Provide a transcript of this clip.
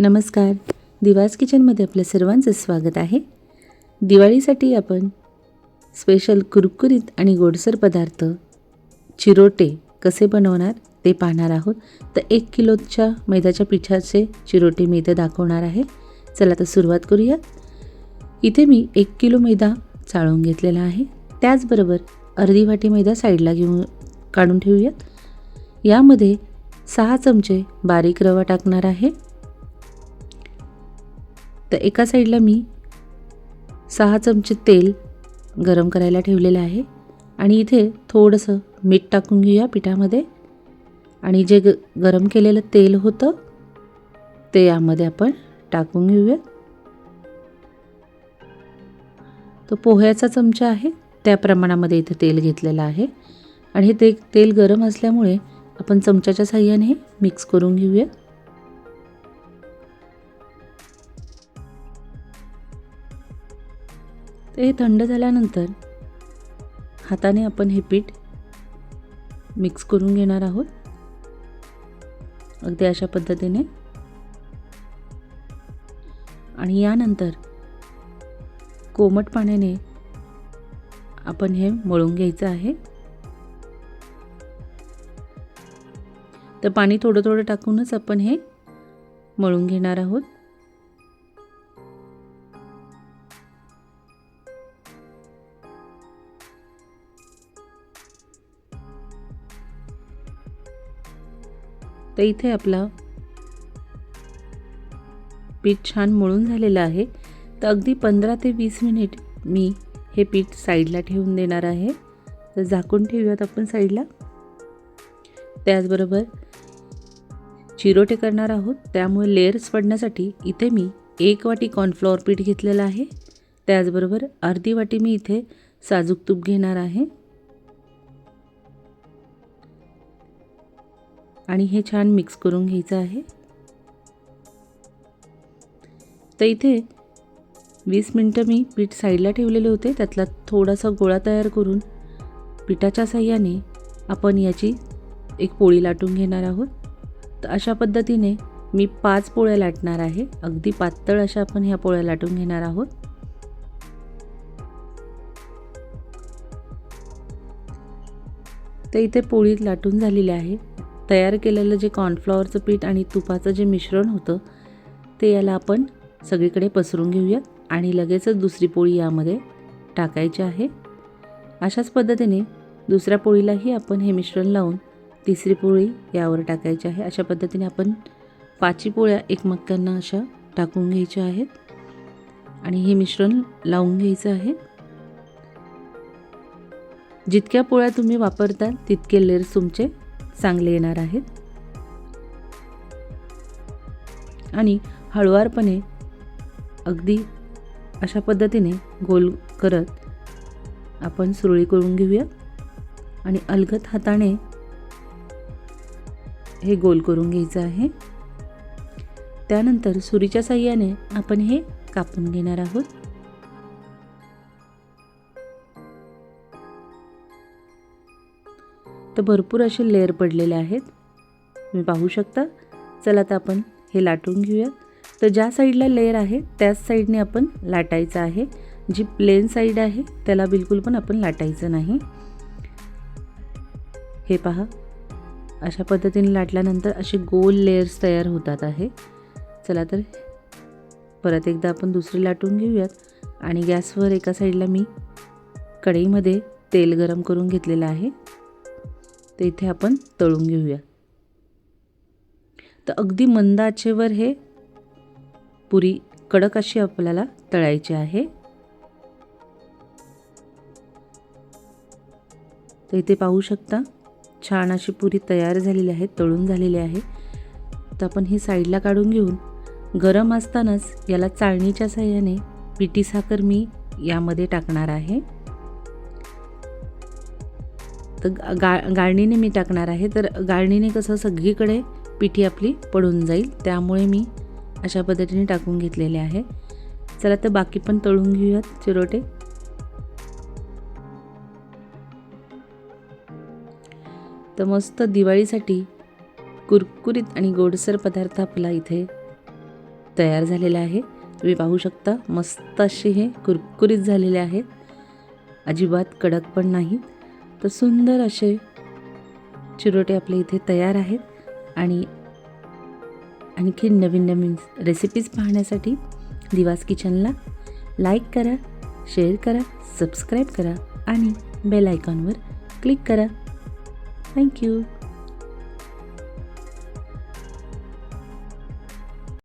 नमस्कार. दिवास किचनमध्ये आपल्या सर्वांचं स्वागत आहे. दिवाळीसाठी आपण स्पेशल कुरकुरीत आणि गोडसर पदार्थ चिरोटे कसे बनवणार ते पाहणार आहोत. तर एक किलोच्या मैद्याच्या पिठाचे चिरोटे मी इथे दाखवणार आहे. चला तर सुरुवात करूया. इथे मी एक किलो मैदा चाळून घेतलेला आहे. त्याचबरोबर अर्धी वाटी मैदा साईडला घेऊन काढून ठेवूयात. यामध्ये सहा चमचे बारीक रवा टाकणार आहे. तर एका साईडला मी सहा चमचे तेल गरम करायला ठेवलेलं आहे. आणि इथे थोडंसं मीठ टाकून घेऊया पिठामध्ये. आणि जे ग गरम केलेलं तेल होतं ते यामध्ये आपण टाकून घेऊया. तो पोह्याचा चमचा आहे त्या प्रमाणामध्ये इथे तेल घेतलेलं आहे. आणि हे ते तेल गरम असल्यामुळे आपण चमच्याच्या साह्याने मिक्स करून घेऊया. ते थंड झाल्यानंतर हाताने आपण हे पीठ मिक्स करून घेणार आहोत. अगदी अशा पद्धतीने. आणि यानंतर कोमट पाण्याने आपण हे मळून घ्यायचं आहे. तर पाणी थोडं थोडं टाकूनच आपण हे मळून घेणार आहोत. तर इथे आपला पीठ छान मळून झालेलं आहे. तर अगदी पंधरा ते वीस मिनिट मी हे पीठ साईडला ठेवून देणार आहे. तर झाकून ठेवूयात आपण साईडला. त्याचबरोबर चिरोटे करणार आहोत. त्यामुळे लेअर्स पडण्यासाठी इथे मी एक वाटी कॉर्नफ्लॉवर पीठ घेतलेलं आहे. त्याचबरोबर अर्धी वाटी मी इथे साजूक तूप घेणार आहे. आणि हे छान मिक्स करून घ्यायचं आहे. तर इथे वीस मिनटं मी पीठ साईडला ठेवलेले होते. त्यातला थोडासा गोळा तयार करून पिठाच्या साह्याने आपण याची एक पोळी लाटून घेणार आहोत. तर अशा पद्धतीने मी पाच पोळ्या लाटणार आहे. अगदी पातळ अशा आपण ह्या पोळ्या लाटून घेणार आहोत. तर इथे पोळी लाटून झालेली आहे. तयार केलेलं जे कॉर्नफ्लॉवरचं पीठ आणि तुपाचं जे मिश्रण होतं ते याला आपण सगळीकडे पसरून घेऊयात आणि लगेचच दुसरी पोळी यामध्ये टाकायची आहे. अशाच पद्धतीने दुसऱ्या पोळीलाही आपण हे मिश्रण लावून तिसरी पोळी यावर टाकायची आहे. अशा पद्धतीने आपण पाचही पोळ्या एकमेकांना अशा टाकून घ्यायच्या आहेत आणि हे मिश्रण लावून घ्यायचं आहे. जितक्या पोळ्या तुम्ही वापरताल तितके लेअर्स तुमचे चांगले येणार आहेत. आणि हळुवारपणे अगदी अशा पद्धतीने गोल करत आपण सुरळी करून घेऊया. आणि अलगत हाताने हे गोल करून घ्यायचं आहे. त्यानंतर सुरीच्या साह्याने आपण हे कापून घेणार आहोत. तर भरपूर असे लेअर पडलेले आहेत. तुम्ही पाहू शकता. चला तर आपण हे लाटून घेऊया तर ज्या साईडला लेअर आहे त्याच साईडने आपण लाटायचं आहे. जी प्लेन साईड आहे त्याला बिलकुल पण आपण लाटायचं नाही. हे पहा. अशा पद्धतीने लाटल्यानंतर असे गोल लेअर्स तयार होतात आहे. चला तर परत एकदा आपण दुसरी लाटून घेऊयात. आणि गॅसवर एका साईडला मी कढईमध्ये तेल गरम करून घेतलेलं आहे. तर इथे आपण तळून घेऊया. तर अगदी मंद आचेवर हे पुरी कडक अशी आपल्याला तळायची आहे. तर इथे पाहू शकता छान अशी पुरी तयार झालेली आहे तळून झालेली आहे. तर आपण ही साईडला काढून घेऊन गरम असतानाच याला चाळणीच्या साह्याने पिठी साखर मी यामध्ये टाकणार आहे. तर गा गाळणीने मी टाकणार आहे. तर गाळणीने कसं सगळीकडे पिठी आपली पडून जाईल. त्यामुळे मी अशा पद्धतीने टाकून घेतलेले आहे. चला तर बाकी पण तळून घेऊयात चिरोटे. तर मस्त दिवाळीसाठी कुरकुरीत आणि गोडसर पदार्थ आपला इथे तयार झालेला आहे. तुम्ही पाहू शकता मस्त असे हे कुरकुरीत झालेले आहेत. अजिबात कडक पण नाहीत. तर सुंदर असे चिरोटे आपले इथे तयार आहेत. आणि आणखी नवीन नवीन रेसिपीज पाहण्यासाठी दिवास किचनला लाईक करा शेअर करा सबस्क्राईब करा आणि बेल आयकॉनवर क्लिक करा. थँक्यू